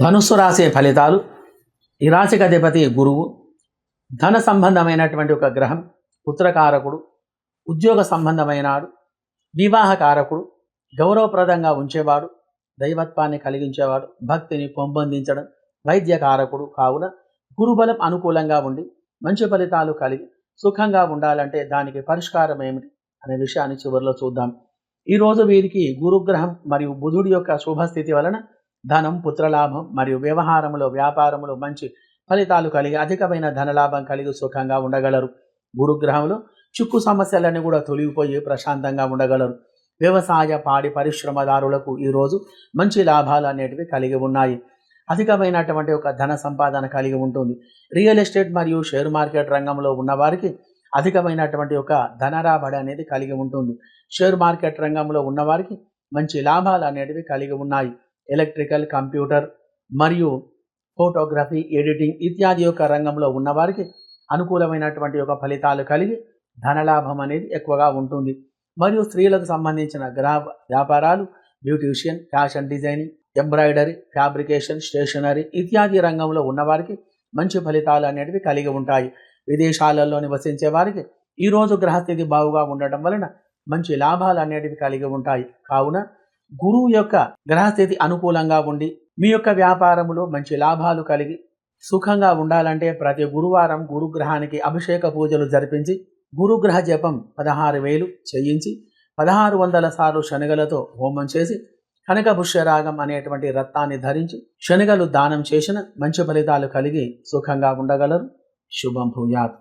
ధనుస్సు రాసే ఫలితాలు ఈ రాశికి అధిపతి గురువు ధన సంబంధమైనటువంటి ఒక గ్రహం పుత్రకారకుడు ఉద్యోగ సంబంధమైనాడు వివాహకారకుడు గౌరవప్రదంగా ఉంచేవాడు దైవత్వాన్ని కలిగించేవాడు భక్తిని పెంపొందించడం వైద్యకారకుడు కావున గురుబలం అనుకూలంగా ఉండి మంచి ఫలితాలు కలిగి సుఖంగా ఉండాలంటే దానికి పరిష్కారం ఏమిటి అనే విషయాన్ని చివరిలో చూద్దాం. ఈరోజు వీరికి గురుగ్రహం మరియు బుధుడి యొక్క శుభస్థితి వలన ధనం పుత్రలాభం మరియు వ్యవహారములో వ్యాపారంలో మంచి ఫలితాలు కలిగి అధికమైన ధనలాభం కలిగి సుఖంగా ఉండగలరు. గురుగ్రహంలో చిక్కు సమస్యలన్నీ కూడా తొలగిపోయి ప్రశాంతంగా ఉండగలరు. వ్యవసాయ పాడి పరిశ్రమదారులకు ఈరోజు మంచి లాభాలు అనేటివి కలిగి ఉన్నాయి. అధికమైనటువంటి ఒక ధన సంపాదన కలిగి ఉంటుంది. రియల్ ఎస్టేట్ మరియు షేర్ మార్కెట్ రంగంలో ఉన్నవారికి అధికమైనటువంటి ఒక ధన రాబడి అనేది కలిగి ఉంటుంది. షేర్ మార్కెట్ రంగంలో ఉన్నవారికి మంచి లాభాలు అనేటివి కలిగి ఉన్నాయి. ఎలక్ట్రికల్ కంప్యూటర్ మరియు ఫోటోగ్రఫీ ఎడిటింగ్ ఇత్యాది యొక్క రంగంలో ఉన్నవారికి అనుకూలమైనటువంటి ఒక ఫలితాలు కలిగి ధనలాభం అనేది ఎక్కువగా ఉంటుంది. మరియు స్త్రీలకు సంబంధించిన గ్రా వ్యాపారాలు beautician fashion designing embroidery fabrication stationery ఇత్యాది రంగంలో ఉన్నవారికి మంచి ఫలితాలు అనేటివి కలిగి ఉంటాయి. విదేశాలలో నివసించే వారికి ఈరోజు గ్రహస్థితి బాగుగా ఉండటం వలన మంచి లాభాలు అనేటివి కలిగి ఉంటాయి. కావున గురువు యొక్క గ్రహస్థితి అనుకూలంగా ఉండి మీ యొక్క వ్యాపారములో మంచి లాభాలు కలిగి సుఖంగా ఉండాలంటే ప్రతి గురువారం గురుగ్రహానికి అభిషేక పూజలు జరిపించి గురుగ్రహ జపం పదహారు వేలు చేయించి పదహారు వందల సార్లు శనగలతో హోమం చేసి కనక పుష్యరాగం అనేటువంటి రత్నాన్ని ధరించి శనగలు దానం చేసిన మంచి ఫలితాలు కలిగి సుఖంగా ఉండగలరు. శుభం భూయాత్.